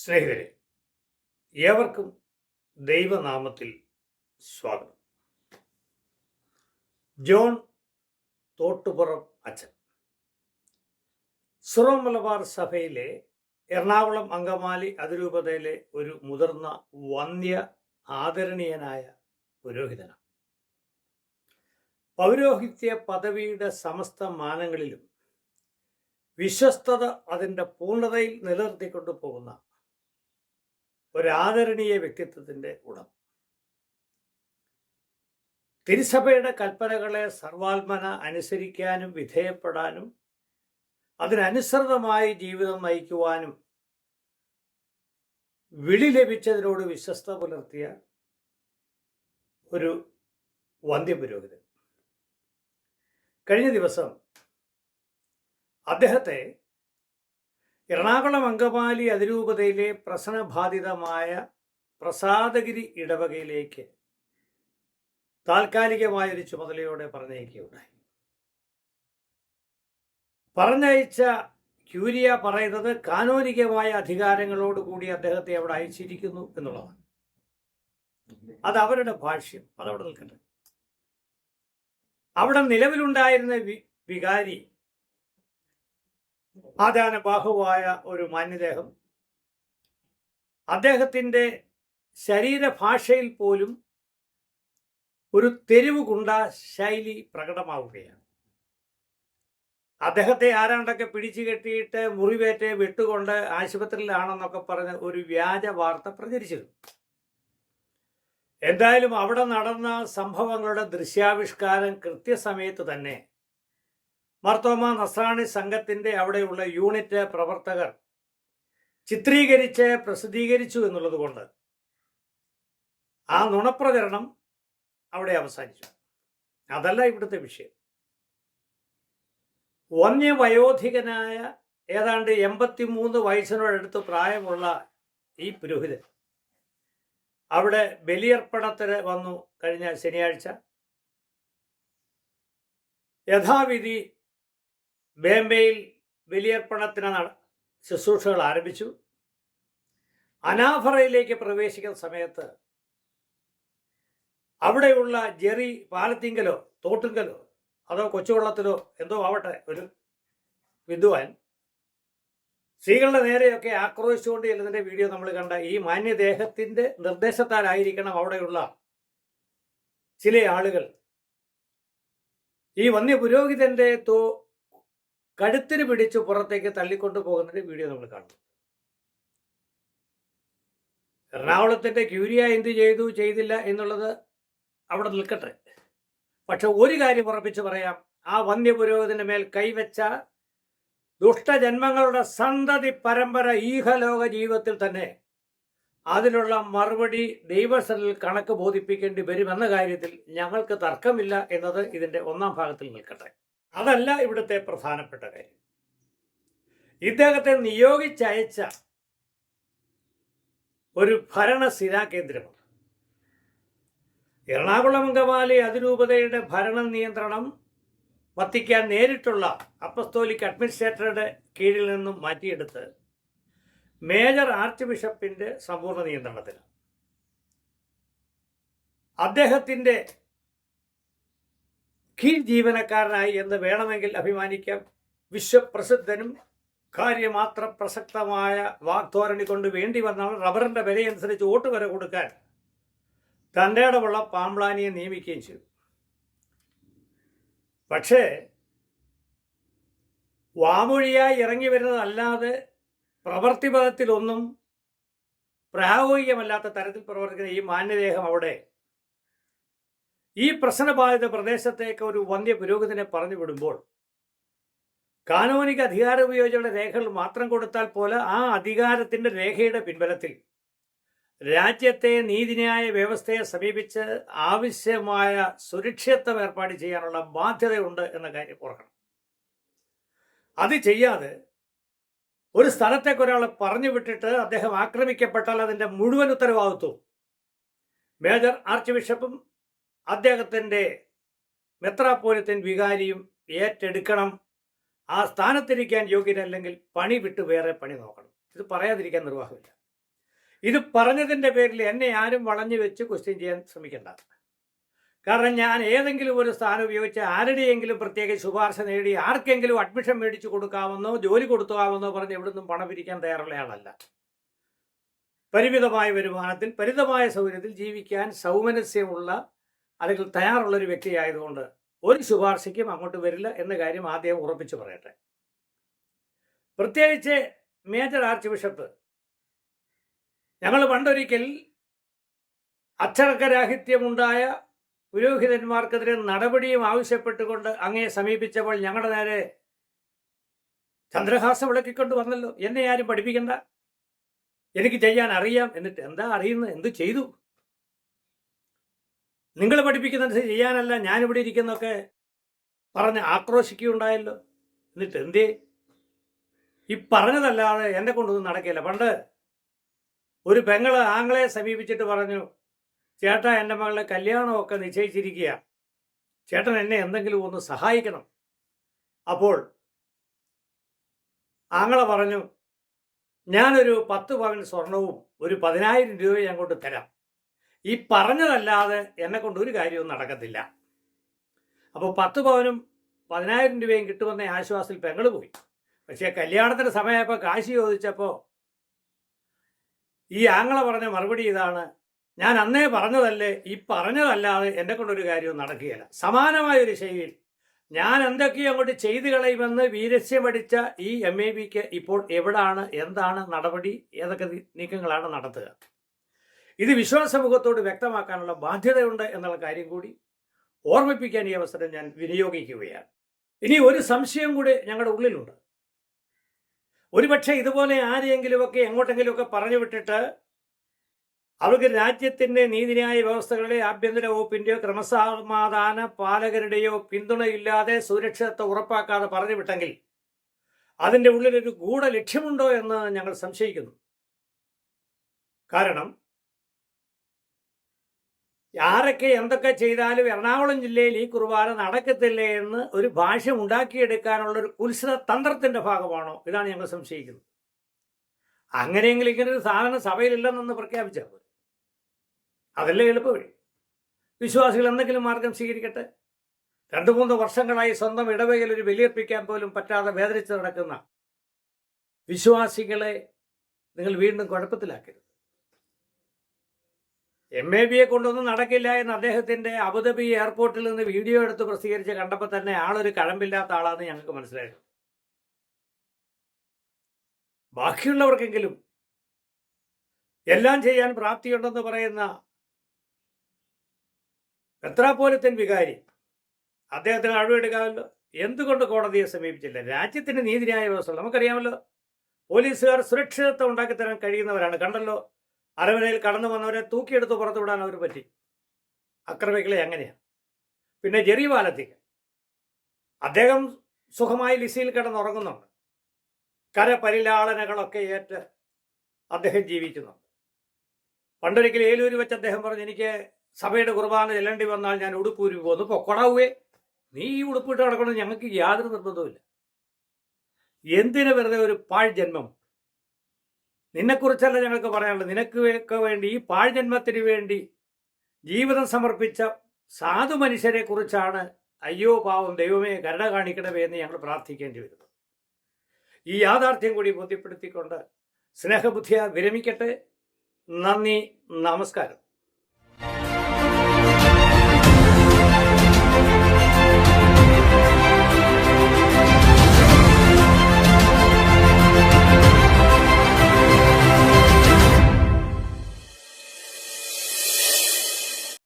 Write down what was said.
സ്നേഹിതരെ ഏവർക്കും ദൈവനാമത്തിൽ സ്വാഗതം. ജോൺ തോട്ടുപുറം അച്ഛൻ. സുറോ മലബാർ സഭയിലെ എറണാകുളം അങ്കമാലി അതിരൂപതയിലെ ഒരു മുതിർന്ന വന്യ ആദരണീയനായ പുരോഹിതനാണ്. പൗരോഹിത്യ പദവിയുടെ സമസ്ത മാനങ്ങളിലും വിശ്വസ്തത അതിന്റെ പൂർണതയിൽ നിലനിർത്തിക്കൊണ്ടു പോകുന്ന ഒരാദരണീയ വ്യക്തിത്വത്തിന്റെ ഉടമ തിരുസഭയുടെ കൽപ്പനകളെ സർവാത്മന അനുസരിക്കാനും വിധേയപ്പെടാനും അതിനനുസൃതമായി ജീവിതം നയിക്കുവാനും വിളി ലഭിച്ചതിനോട് വിശ്വസ്ത പുലർത്തിയ ഒരു വന്ധ്യപുരോഹിതൻ കഴിഞ്ഞ ദിവസം അദ്ദേഹത്തെ എറണാകുളം അങ്കമാലി അതിരൂപതയിലെ പ്രശ്നബാധിതമായ പ്രസാദഗിരി ഇടവകയിലേക്ക് താൽക്കാലികമായൊരു ചുമതലയോടെ പറഞ്ഞയക്കുകയുണ്ടായി. പറഞ്ഞയച്ച ക്യൂരിയ പറയുന്നത് കാനോനികമായ അധികാരങ്ങളോടുകൂടി അദ്ദേഹത്തെ അവിടെ അയച്ചിരിക്കുന്നു എന്നുള്ളതാണ്. അത് അവരുടെ ഭാഷ്യം. അതവിടെ നിൽക്കട്ടെ. അവിടെ നിലവിലുണ്ടായിരുന്ന വികാരി ആദാന ബാഹുവായ ഒരു മാന്യദേഹം. അദ്ദേഹത്തിന്റെ ശരീരഭാഷയിൽ പോലും ഒരു തെരുവ് ഗുണ്ട ശൈലി പ്രകടമാവുകയാണ്. അദ്ദേഹത്തെ ആരാണ്ടൊക്കെ പിടിച്ചു കെട്ടിയിട്ട് മുറിവേറ്റ് വിട്ടുകൊണ്ട് ആശുപത്രിയിലാണെന്നൊക്കെ പറഞ്ഞ് ഒരു വ്യാജ വാർത്ത പ്രചരിച്ചിരുന്നു. എന്തായാലും അവിടെ നടന്ന സംഭവങ്ങളുടെ ദൃശ്യാവിഷ്കാരം കൃത്യസമയത്ത് തന്നെ മർത്തോമ നസ്രാണി സംഘത്തിന്റെ അവിടെയുള്ള യൂണിറ്റ് പ്രവർത്തകർ ചിത്രീകരിച്ച് പ്രസിദ്ധീകരിച്ചു എന്നുള്ളത് കൊണ്ട് ആ നുണപ്രചരണം അവിടെ അവസാനിച്ചു. അതല്ല ഇവിടുത്തെ വിഷയം. വന്യവയോധികനായ ഏതാണ്ട് എൺപത്തിമൂന്ന് വയസ്സിനോടടുത്ത് പ്രായമുള്ള ഈ പുരോഹിതൻ അവിടെ ബലിയർപ്പണത്തിന് വന്നു കഴിഞ്ഞ ശനിയാഴ്ച. യഥാവിധി ബേംബെയിൽ ബലിയർപ്പണത്തിന് ശുശ്രൂഷകൾ ആരംഭിച്ചു. അനാഫറയിലേക്ക് പ്രവേശിക്കുന്ന സമയത്ത് അവിടെയുള്ള ജെറി പാലത്തിങ്കലോ തോട്ടുങ്കലോ അതോ കൊച്ചുവള്ളത്തിലോ എന്തോ ആവട്ടെ ഒരു വിദ്വാൻ സ്ത്രീകളുടെ നേരെയൊക്കെ ആക്രോശിച്ചുകൊണ്ട് ചെല്ലുന്നതിന്റെ വീഡിയോ നമ്മൾ കണ്ട ഈ മാന്യദേഹത്തിന്റെ നിർദ്ദേശത്താലായിരിക്കണം അവിടെയുള്ള ചില ആളുകൾ. ഈ വന്യ പുരോഹിതന്റെ തോ കഴുത്തിന് പിടിച്ച് പുറത്തേക്ക് തള്ളിക്കൊണ്ടു പോകുന്നതിന്റെ വീഡിയോ നമ്മൾ കാണുന്നു. എറണാകുളത്തിന്റെ ക്യൂരിയ എന്ത് ചെയ്തു ചെയ്തില്ല എന്നുള്ളത് അവിടെ നിൽക്കട്ടെ. പക്ഷെ ഒരു കാര്യം ഉറപ്പിച്ച് പറയാം. ആ വന്യ പുരോഹിതന്റെ മേൽ കൈവച്ച ദുഷ്ടജന്മങ്ങളുടെ സന്തതി പരമ്പര ഈഹലോക ജീവിതത്തിൽ തന്നെ അതിനുള്ള മറുപടി ദൈവസ്ഥലിൽ കണക്ക് ബോധിപ്പിക്കേണ്ടി വരുമെന്ന കാര്യത്തിൽ ഞങ്ങൾക്ക് തർക്കമില്ല എന്നത് ഇതിന്റെ ഒന്നാം ഭാഗത്തിൽ നിൽക്കട്ടെ. അതല്ല ഇവിടുത്തെ പ്രധാനപ്പെട്ട കാര്യം. ഇദ്ദേഹത്തെ നിയോഗിച്ചയച്ച ഒരു ഭരണസ്ഥിരാ കേന്ദ്രമാണ്. എറണാകുളം അങ്കമാലി അതിരൂപതയുടെ ഭരണ നിയന്ത്രണം വത്തിക്കാൻ നേരിട്ടുള്ള അപ്പസ്തോലിക് അഡ്മിനിസ്ട്രേറ്ററുടെ കീഴിൽ നിന്നും മാറ്റിയെടുത്ത് മേജർ ആർച്ച് ബിഷപ്പിന്റെ സമ്പൂർണ നിയന്ത്രണത്തിന് അദ്ദേഹത്തിന്റെ കീഴ് ജീവനക്കാരനായി എന്ന് വേണമെങ്കിൽ അഭിമാനിക്കാം. വിശ്വപ്രസിദ്ധനും കാര്യമാത്ര പ്രസക്തമായ വാഗ്ധോരണി കൊണ്ട് വേണ്ടി വന്നാൽ റബ്ബറിന്റെ വിലയനുസരിച്ച് വോട്ട് വരെ കൊടുക്കാൻ തന്റെ ഇടമുള്ള പാമ്പ്ലാനിയെ നിയമിക്കുകയും ചെയ്തു. പക്ഷേ വാമൊഴിയായി ഇറങ്ങി വരുന്നതല്ലാതെ പ്രവൃത്തിപഥത്തിലൊന്നും പ്രായോഗികമല്ലാത്ത തരത്തിൽ പ്രവർത്തിക്കുന്ന ഈ മാന്യദേഹം അവിടെ ഈ പ്രശ്നബാധിത പ്രദേശത്തേക്ക് ഒരു വന്ധ്യ പുരോഹിതനെ പറഞ്ഞു വിടുമ്പോൾ കാനോനിക അധികാര ഉപയോഗിച്ചുള്ള രേഖകൾ മാത്രം കൊടുത്താൽ പോലെ ആ അധികാരത്തിന്റെ രേഖയുടെ പിൻബലത്തിൽ രാജ്യത്തെ നീതിന്യായ വ്യവസ്ഥയെ സമീപിച്ച് ആവശ്യമായ സുരക്ഷിതത്വം ഏർപ്പാട് ചെയ്യാനുള്ള ബാധ്യതയുണ്ട് എന്ന കാര്യം ഓർക്കണം. അത് ചെയ്യാതെ ഒരു സ്ഥലത്തേക്ക് ഒരാളെ പറഞ്ഞു വിട്ടിട്ട് അദ്ദേഹം ആക്രമിക്കപ്പെട്ടാൽ അതിന്റെ മുഴുവൻ ഉത്തരവാദിത്വവും മേജർ ആർച്ച് ബിഷപ്പും അദ്ദേഹത്തിന്റെ മെത്രാപോലിത്തൻ വികാരിയും ഏറ്റെടുക്കണം. ആ സ്ഥാനത്തിരിക്കാൻ യോഗ്യനല്ലെങ്കിൽ പണി വിട്ട് വേറെ പണി നോക്കണം. ഇത് പറയാതിരിക്കാൻ നിർവാഹമില്ല. ഇത് പറഞ്ഞതിന്റെ പേരിൽ എന്നെ ആരും വളഞ്ഞു വെച്ച് ക്വസ്റ്റ്യൻ ചെയ്യാൻ ശ്രമിക്കേണ്ട. കാരണം ഞാൻ ഏതെങ്കിലും ഒരു സ്ഥാനം ഉപയോഗിച്ച് ആരുടെയെങ്കിലും പ്രത്യേക ശുപാർശ നേടി ആർക്കെങ്കിലും അഡ്മിഷൻ മേടിച്ചു കൊടുക്കാമെന്നോ ജോലി കൊടുക്കാമെന്നോ പറഞ്ഞ് എവിടുന്നും പണം പിരിക്കാൻ തയ്യാറുള്ള ആളല്ല. പരിമിതമായ വരുമാനത്തിൽ പരിമിതമായ സൗകര്യത്തിൽ ജീവിക്കാൻ സൗമനസ്യമുള്ള അല്ലെങ്കിൽ തയ്യാറുള്ളൊരു വ്യക്തിയായതുകൊണ്ട് ഒരു ശുപാർശയ്ക്കും അങ്ങോട്ട് വരില്ല എന്ന കാര്യം ആദ്യം ഉറപ്പിച്ചു പറയട്ടെ. പ്രത്യേകിച്ച് മേജർ ആർച്ച് ബിഷപ്പ് ഞങ്ങൾ പണ്ടൊരിക്കൽ അച്ചടക്കരാഹിത്യമുണ്ടായ പുരോഹിതന്മാർക്കെതിരെ നടപടിയും ആവശ്യപ്പെട്ടുകൊണ്ട് അങ്ങയെ സമീപിച്ചപ്പോൾ ഞങ്ങളുടെ നേരെ ചന്ദ്രഹാസം വിളക്കിക്കൊണ്ട് വന്നല്ലോ. എന്നെ ആരും പഠിപ്പിക്കണ്ട. എനിക്ക് ചെയ്യാൻ അറിയാം. എന്നിട്ട് എന്താ അറിയുന്നത്? എന്ത് ചെയ്തു? നിങ്ങൾ പഠിപ്പിക്കുന്നത് ചെയ്യാനല്ല ഞാനിവിടെ ഇരിക്കുന്നൊക്കെ പറഞ്ഞ് ആക്രോശിക്കുകയുണ്ടായല്ലോ. എന്നിട്ട് എന്തേ ഈ പറഞ്ഞതല്ലാതെ എന്നെ കൊണ്ടൊന്നും നടക്കില്ല പണ്ട് ഒരു പെങ്ങൾ ആങ്ങളെ സമീപിച്ചിട്ട് പറഞ്ഞു ചേട്ടാ എന്റെ മകളെ കല്യാണമൊക്കെ നിശ്ചയിച്ചിരിക്കുക ചേട്ടൻ എന്നെ എന്തെങ്കിലും ഒന്ന് സഹായിക്കണം. അപ്പോൾ ആങ്ങളെ പറഞ്ഞു ഞാനൊരു പത്ത് പവൻ സ്വർണവും ഒരു പതിനായിരം രൂപയും അങ്ങോട്ട് തരാം. ഈ പറഞ്ഞതല്ലാതെ എന്നെ കൊണ്ട് ഒരു കാര്യവും നടക്കത്തില്ല. അപ്പോൾ പത്ത് പവനും പതിനായിരം രൂപയും കിട്ടുമെന്ന ആശ്വാസത്തിൽ പെങ്ങൾ പോയി. പക്ഷേ കല്യാണത്തിന്റെ സമയമായപ്പോൾ കാശി ചോദിച്ചപ്പോൾ ഈ ആങ്ങളെ പറഞ്ഞ മറുപടി ഇതാണ്. ഞാൻ അന്നേ പറഞ്ഞതല്ലേ ഈ പറഞ്ഞതല്ലാതെ എന്നെ കൊണ്ടൊരു കാര്യവും നടക്കുകയില്ല. സമാനമായ ഒരു ശൈലിയിൽ ഞാൻ എന്തൊക്കെയോ അങ്ങോട്ട് ചെയ്തു കളയുമെന്ന് വീരസ്യമടിച്ച ഈ എം എ ബിക്ക് ഇപ്പോൾ എവിടാണ് എന്താണ് നടപടി ഏതൊക്കെ നീക്കങ്ങളാണ് നടത്തുക? ഇത് വിശ്വാസമുഖത്തോട് വ്യക്തമാക്കാനുള്ള ബാധ്യതയുണ്ട് എന്നുള്ള കാര്യം കൂടി ഓർമ്മിപ്പിക്കാൻ ഈ അവസരം ഞാൻ വിനിയോഗിക്കുകയാണ്. ഇനി ഒരു സംശയം കൂടി ഞങ്ങളുടെ ഉള്ളിലുണ്ട്. ഒരുപക്ഷെ ഇതുപോലെ ആരെയെങ്കിലുമൊക്കെ എങ്ങോട്ടെങ്കിലുമൊക്കെ പറഞ്ഞു വിട്ടിട്ട് അവർക്ക് രാജ്യത്തിന്റെ നീതിന്യായ വ്യവസ്ഥകളുടെ ആഭ്യന്തര വകുപ്പിന്റെയോ ക്രമസമാധാന പാലകരുടെയോ പിന്തുണയില്ലാതെ സുരക്ഷിതത്വം ഉറപ്പാക്കാതെ പറഞ്ഞു വിട്ടെങ്കിൽ അതിന്റെ ഉള്ളിലൊരു ഗൂഢ ലക്ഷ്യമുണ്ടോ എന്ന് ഞങ്ങൾ സംശയിക്കുന്നു. കാരണം ആരൊക്കെ എന്തൊക്കെ ചെയ്താലും എറണാകുളം ജില്ലയിൽ ഈ കുർബാന നടക്കത്തില്ല എന്ന് ഒരു ഭാഷ ഉണ്ടാക്കിയെടുക്കാനുള്ള ഒരു ഉത്സവ തന്ത്രത്തിന്റെ ഭാഗമാണോ? ഇതാണ് ഞങ്ങൾ സംശയിക്കുന്നത്. അങ്ങനെയെങ്കിൽ ഇങ്ങനെ ഒരു സാധനം സഭയിലില്ലെന്നൊന്ന് പ്രഖ്യാപിച്ചാൽ പോലും അതല്ലേ എളുപ്പവഴി. വിശ്വാസികൾ എന്തെങ്കിലും മാർഗം സ്വീകരിക്കട്ടെ. രണ്ടു മൂന്ന് വർഷങ്ങളായി സ്വന്തം ഇടവകയിൽ ഒരു ബലിയർപ്പിക്കാൻ പോലും പറ്റാതെ വേദനിച്ച് നടക്കുന്ന വിശ്വാസികളെ നിങ്ങൾ വീണ്ടും കുഴപ്പത്തിലാക്കരുത്. എം എ ബിയെ കൊണ്ടൊന്നും നടക്കില്ല എന്ന് അദ്ദേഹത്തിന്റെ അബുദാബി എയർപോർട്ടിൽ നിന്ന് വീഡിയോ എടുത്ത് പ്രസിദ്ധീകരിച്ച് കണ്ടപ്പോൾ തന്നെ ആളൊരു കഴമ്പില്ലാത്ത ആളാന്ന് ഞങ്ങൾക്ക് മനസ്സിലായി. ബാക്കിയുള്ളവർക്കെങ്കിലും എല്ലാം ചെയ്യാൻ പ്രാപ്തിയുണ്ടെന്ന് പറയുന്ന മെത്രാപ്പോലത്തൻ വികാരി അദ്ദേഹത്തിന് അഴിവെടുക്കാമല്ലോ എന്തുകൊണ്ട് കോടതിയെ സമീപിച്ചില്ല? രാജ്യത്തിന്റെ നീതിന്യായ വ്യവസ്ഥ നമുക്കറിയാമല്ലോ. പോലീസുകാർ സുരക്ഷിതത്വം ഉണ്ടാക്കി തരാൻ കഴിയുന്നവരാണ്. കണ്ടല്ലോ? അരമനയിൽ കടന്നു വന്നവരെ തൂക്കിയെടുത്ത് പുറത്തു വിടാൻ അവർ പറ്റി. അക്രമികളെ അങ്ങനെയാണ് പിന്നെ ജെറി വാലത്തിക്ക്. അദ്ദേഹം സുഖമായി ലിസിയിൽ കിടന്നുറങ്ങുന്നുണ്ട്. കരപരിലാളനകളൊക്കെ ഏറ്റ് അദ്ദേഹം ജീവിക്കുന്നുണ്ട്. പണ്ടൊരിക്കൽ ഏലൂരി വെച്ച് അദ്ദേഹം പറഞ്ഞു എനിക്ക് സഭയുടെ കുർബാന ചെല്ലേണ്ടി വന്നാൽ ഞാൻ ഉടുപ്പൂരി പോകുന്നു. പൊക്കൊടാവേ നീ ഈ ഉടുപ്പിട്ട് കിടക്കണമെന്ന് ഞങ്ങൾക്ക് യാതൊരു നിർബന്ധവുമില്ല. എന്തിനു വെറുതെ ഒരു പാഴ് ജന്മം നിന്നെക്കുറിച്ചല്ല ഞങ്ങൾക്ക് പറയാനുള്ളത്. നിനക്ക് വേണ്ടി ഈ പാഴ്ജന്മത്തിന് വേണ്ടി ജീവിതം സമർപ്പിച്ച സാധു മനുഷ്യരെ കുറിച്ചാണ് അയ്യോ പാവം ദൈവമേ കരുണ കാണിക്കണമേ എന്ന് ഞങ്ങൾ പ്രാർത്ഥിക്കേണ്ടി വരുന്നു. ഈ യാഥാർത്ഥ്യം കൂടി ബോധ്യപ്പെടുത്തിക്കൊണ്ട് സ്നേഹബുദ്ധിയ വിരമിക്കട്ടെ. നന്ദി നമസ്കാരം.